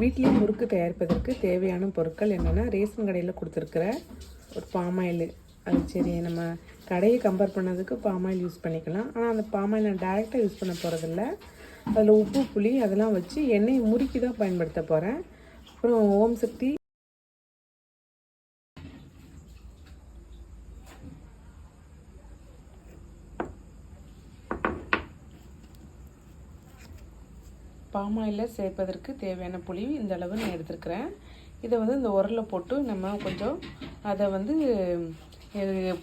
வீட்டிலேயே முறுக்கு தயாரிப்பதற்கு தேவையான பொருட்கள் என்னென்னா ரேஷன் கடையில் கொடுத்துருக்குற ஒரு பாமாயில் அது சரி நம்ம கடையை கம்பேர் பண்ணதுக்கு பாமாயில் யூஸ் பண்ணிக்கலாம். ஆனால் அந்த பாமாயில் நான் டேரெக்டாக யூஸ் பண்ண போகிறதில்ல அதில் உப்பு புளி அதெல்லாம் வச்சு எண்ணெயை முறுக்கி தான் பயன்படுத்த போகிறேன் அப்புறம் ஓம் சக்தி பாமாயில் சேர்ப்பதற்கு தேவையான புளி இந்த அளவு நான் எடுத்துருக்கிறேன். இதை வந்து இந்த உரலில் போட்டு நம்ம கொஞ்சம் அதை வந்து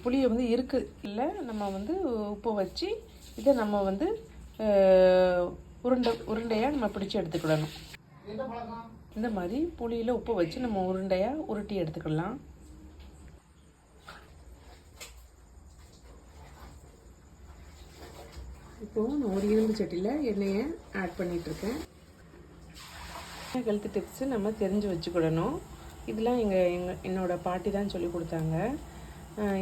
புளியை வந்து இருக்கு இல்லை நம்ம வந்து உப்பு வச்சு இதை நம்ம வந்து உருண்டை உருண்டையாக நம்ம பிடிச்சி எடுத்துக்கிடணும். இந்த மாதிரி புளியில் உப்பு வச்சு நம்ம உருண்டையாக உருட்டி எடுத்துக்கலாம். இப்போது நான் ஒரு இரும்பு சட்டியில் எண்ணெயை ஆட் பண்ணிகிட்ருக்கேன் ஹெல்த் டிப்ஸு நம்ம தெரிஞ்சு வச்சுக்கிடணும். இதெல்லாம் எங்கள் எங்கள் என்னோடய பாட்டி தான் சொல்லி கொடுத்தாங்க.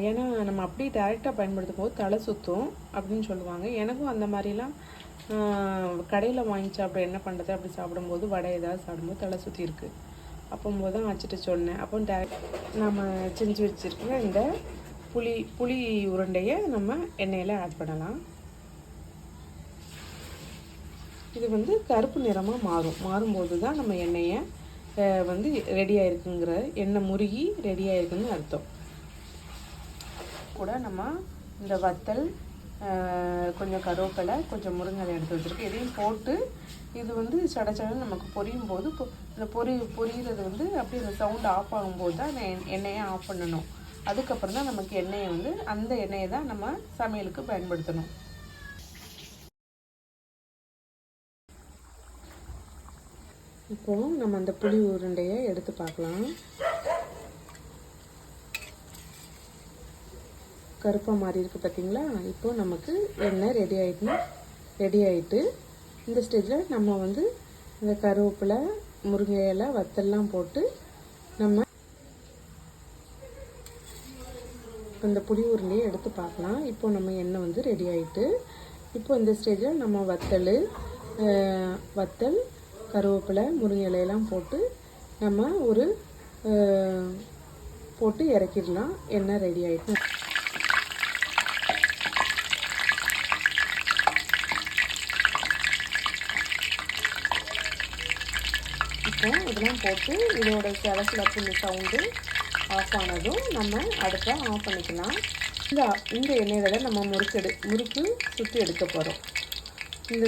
ஏன்னா நம்ம அப்படியே டேரெக்டாக பயன்படுத்தும் போது தலை சுற்றும் அப்படின்னு சொல்லுவாங்க. எனக்கும் அந்த மாதிரிலாம் கடையில் வாங்கி சாப்பிட என்ன பண்ணுறது அப்படி சாப்பிடும்போது வடை ஏதாவது சாப்பிடும்போது தலை சுற்றி இருக்குது அப்போம்போது தான் வச்சுட்டு சொன்னேன். அப்போ டேரக்ட் நம்ம செஞ்சு வச்சுருக்கிற இந்த புளி புளி உருண்டையை நம்ம எண்ணெயில் ஆட் பண்ணலாம். இது வந்து கருப்பு நிறமாக மாறும். மாறும்போது தான் நம்ம எண்ணெயை வந்து ரெடியாக இருக்குங்கிற எண்ணெய் முருகி ரெடியாக இருக்குன்னு அர்த்தம். கூட நம்ம இந்த வத்தல் கொஞ்சம் கருவேப்பிலை கொஞ்சம் முருங்கை எடுத்து வச்சுருக்கு இதையும் போட்டு இது வந்து சட நமக்கு பொரியும் போது பொ- இந்த பொரி பொரியிறது வந்து அப்படியே இந்த சவுண்ட் ஆஃப் ஆகும்போது தான் அந்த எண்- எண்ணெயை ஆஃப் பண்ணணும். அதுக்கப்புறம் தான் நமக்கு எண்ணெயை வந்து அந்த எண்ணெயை தான் நம்ம சமையலுக்கு பயன்படுத்தணும். இப்போ நம்ம அந்த புளி உருண்டையை எடுத்து பார்க்கலாம். கருப்பாக மாறி இருக்கு பார்த்தீங்களா இப்போ நமக்கு எண்ணெய் ரெடி ஆகிட்டு ரெடி ஆகிட்டு இந்த ஸ்டேஜில் நம்ம வந்து இந்த கருவேப்பிலை முருங்கை இலை வத்தெல்லாம் போட்டு நம்ம இந்த புளி உருண்டையை எடுத்து பார்க்கலாம். இப்போ நம்ம எண்ணெய் வந்து ரெடி ஆகிட்டு இப்போ இந்த ஸ்டேஜில் நம்ம வத்தல் வத்தல் கருவேப்பிலை முருங்கை இலையெல்லாம் போட்டு நம்ம ஒரு போட்டு இறக்கிடலாம். எண்ணெய் ரெடி ஆகிட்டு இப்போ இதெல்லாம் போட்டு இதோட சிலசிலப்பு சவுண்டு ஆஃப் ஆனதும் நம்ம அடுப்பை ஆஃப் பண்ணிக்கலாம். இந்த இந்த எண்ணெயில் நம்ம முறுக்கு எடு முறுக்கு சுற்றி எடுக்க போகிறோம் இந்த